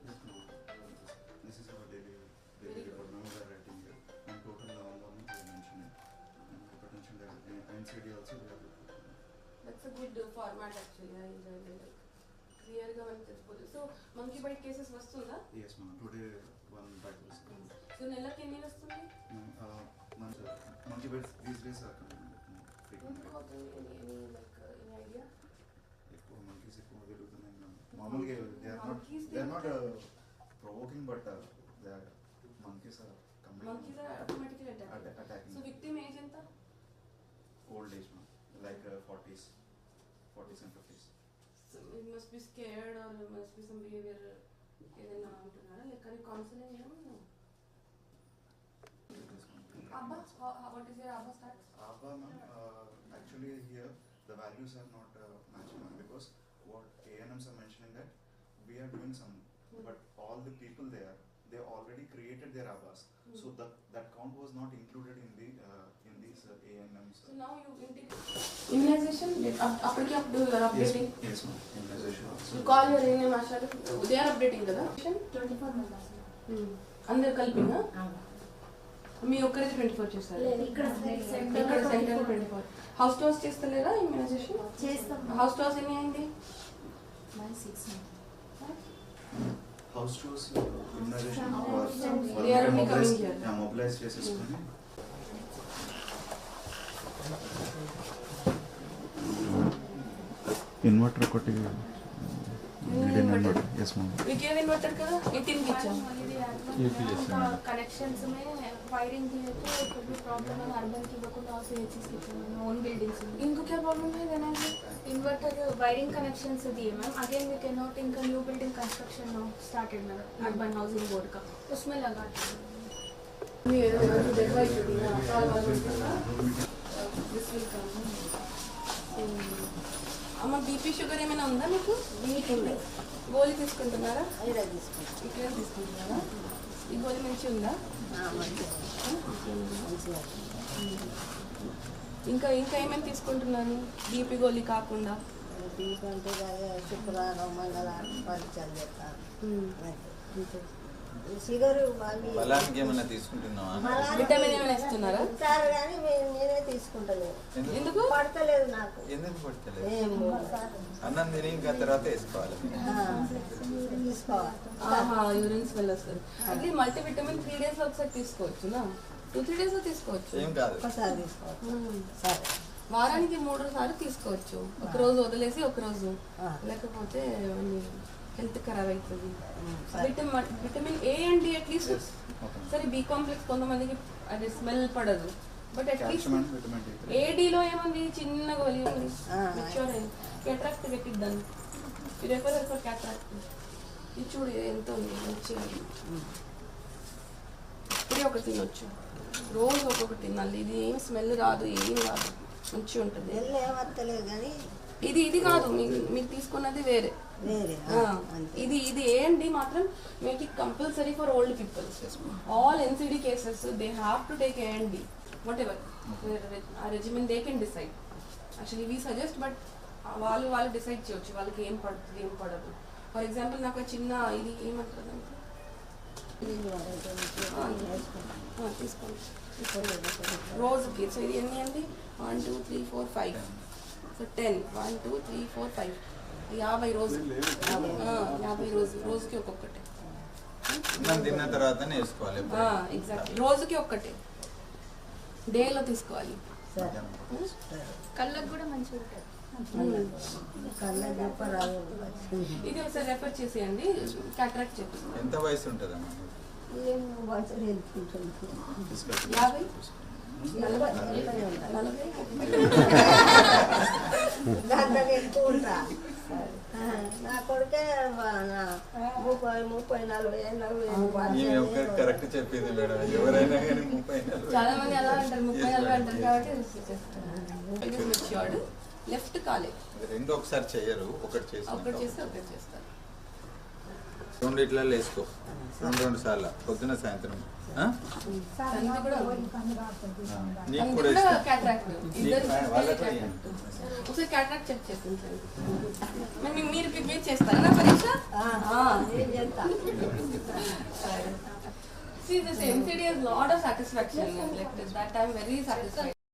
This is our daily daily report. Now we are writing here. And total November we are mentioning. And potential NCD also we are reporting. That's a good format actually like క్లియర్గా మనకి తెలిసిపోతుంది so monkey bite cases వస్తుందా Yes, ma'am. Today one bite was. So నెలకి ఎన్ని వస్తుంది Uh, uh, monkey bites these days మామూలుగా they are not Monkeys they are not uh, provoking but uh, they are monkeys are coming monkeys are automatically atta- attack attacking so victim age ఎంత old age ma'am. like uh, 40s 40s and 50s so it must be scared or must be some behaviour ఏదైనా అంటున్నారా like కానీ counselling ఏమో Yes, ma'am. అబ్బా what is your అబ్బా starts Abba, ma'am, uh, actually here the values are not we are doing some, but all the people there, they already created their Abbas. So that that count was not included in the uh, in these uh, ANMs. So now you immunization అప్పటికి అప్పుడు you're yes, updating yes, ma'am. Immunization also. You call your ANM ASHA they are updating కదా? Twenty four members అందరు కలిపినా? మీ ఒక్కరికి twenty four చేస్తారు? లేదు ఇక్కడ center twenty four house to house చేస్తలేరా immunization చేస్తాం. హౌస్ టు హౌస్ ఎన్ని అయింది? Six House tours uh, immunization Some was some- was They are only coming mobilized, here. yeah, mobilized చేసేసుకొని ఇన్వర్టర్ ఒకటి ఇన్వర్టర్ ఎస్ మ్యామ్ మీకు ఏది inverter కదా eighteen కి ఇచ్చాం कनेक्शंस में वायरिंग दिए तो कोई भी प्रॉब्लम है अर्बन की बकुंडा से चीज की ओन बिल्डिंग्स में ఇంకో క్యా ప్రాబ్లమ్ है देना है इन्वर्टर वायरिंग कनेक्शंस दिए ma'am again we can not इनका new building construction now started ma'am urban housing board का उसमें लगा అమ్మ బీపీ షుగర్ ఏమైనా ఉందా మీకు గోళీ తీసుకుంటున్నారా ఇక్కడ తీసుకుంటున్నారా ఈ గోళీ మంచి ఉందా ఇంకా ఇంకా ఏమేమి తీసుకుంటున్నారు? బీపీ గోళీ కాకుండా. దీపంటే శుక్రవారం మంగళవారం చేస్తాను షుగర్ బలానికి ఏమైనా తీసుకుంటున్నావా? విటమిన్ ఏమైనా ఇస్తున్నారా? ఇస్తారు కానీ నేనే తీసుకుంటలేదు. ఎందుకు? పడతలేదు నాకు. ఎందుకు పడతలేదు? ఏం అన్నం తిని ఇంకా తర్వాత వేసుకోవాలి. ఆ, తీసుకోవాలి. యూరిన్ స్మెల్ వస్తుంది అంటే మల్టీ విటమిన్ త్రీ డేస్ ఒకసారి తీసుకోవచ్చు నా టూ త్రీ డేస్ తీసుకోవచ్చు. ఏం కాదు. ఒకసారి. సరే. వారానికి మూడు సార్లు తీసుకోవచ్చు. ఒక రోజు వదిలేసి ఒక రోజు. లేకపోతే హెల్త్ ఖరాబ్ అవుతుంది vitamin vitamin A and D at least సరే బి కాంప్లెక్స్ కొంతమందికి అది స్మెల్ పడదు. బట్ అట్లీస్ట్ ఏడీలో ఏముంది? చిన్న గోళీ ఉంది. మెచ్యూర్ అయింది. క్యాట్రాక్ట్ పెట్టిద్దాను ఇది రెఫర్ ఫర్ క్యాట్రాక్ట్. ఇది చూడు ఎంత ఉంది? మంచిగా ఇప్పుడే ఒకటి తినొచ్చు. రోజు ఒక్కొక్కటి తినాలి. ఇది ఏం స్మెల్ రాదు ఏం రాదు. మంచిగా ఉంటుంది. ఇది ఇది కాదు. మీ- మీకు తీసుకున్నది వేరే. ఇది ఇది ఏ అండి మాత్రం మీకు compulsory for old people all NCD cases they have to take A and D whatever ఆ regiment they can decide actually we suggest but వాళ్ళు వాళ్ళు డిసైడ్ చేయొచ్చు. వాళ్ళకి ఏం పడుతుంది ఏం పడదు. ఫర్ ఎగ్జాంపుల్ నాకు చిన్న ఇది ఏమంటారు రోజుకి సో ఇది ఎన్ని అండి? One two three four five so ten one two three four five యాభై రోజు ఆ, యాభై రోజు రోజుకి ఒక్కొక్కటి. తిన్న వేసుకోవాలి ఎప్పుడైనా. ఎగ్జాక్ట్ రోజుకి ఒక్కటి. డేలో తీసుకోవాలి. సరే. కళ్ళకు కూడా మంచిగా ఉంటుంది చెప్పరాదు ఇది ఒకసారి రెఫర్ చేసేయండి. క్యాట్రాక్ట్ చేపిస్తాం ఎంత వయసు ఉంటుందమ్మా? యాభై? నలభై నలభై. నలభై ఎక్కువ ఉంటా? నా కొడుకే ముప్పై ముప్పై నలభై ఒక్కరికి కరెక్ట్ చెప్పింది మేడం. ఎవరైనా కానీ ముప్పై నలభై. చాలా మంది అలా అంటారు. ముప్పై నలభై. అంటారు కాబట్టి లెఫ్ట్ కాలే. రెండు ఒకసారి చెయ్యరు ఒకటి చేసి ఒకటి చేస్తే ఒకటి చేస్తారు. రెండు ఇట్లా వేసుకో. రెండు రెండు సార్లు. పొద్దున సాయంత్రం. నీకు కూడా. ఒకసారి క్యాట్రాక్ట్ చెక్ చేస్తాను మరి మీరు చేస్తారా నా పరీక్ష? See, this MCD has lot of satisfaction. Like that, I'm very satisfied.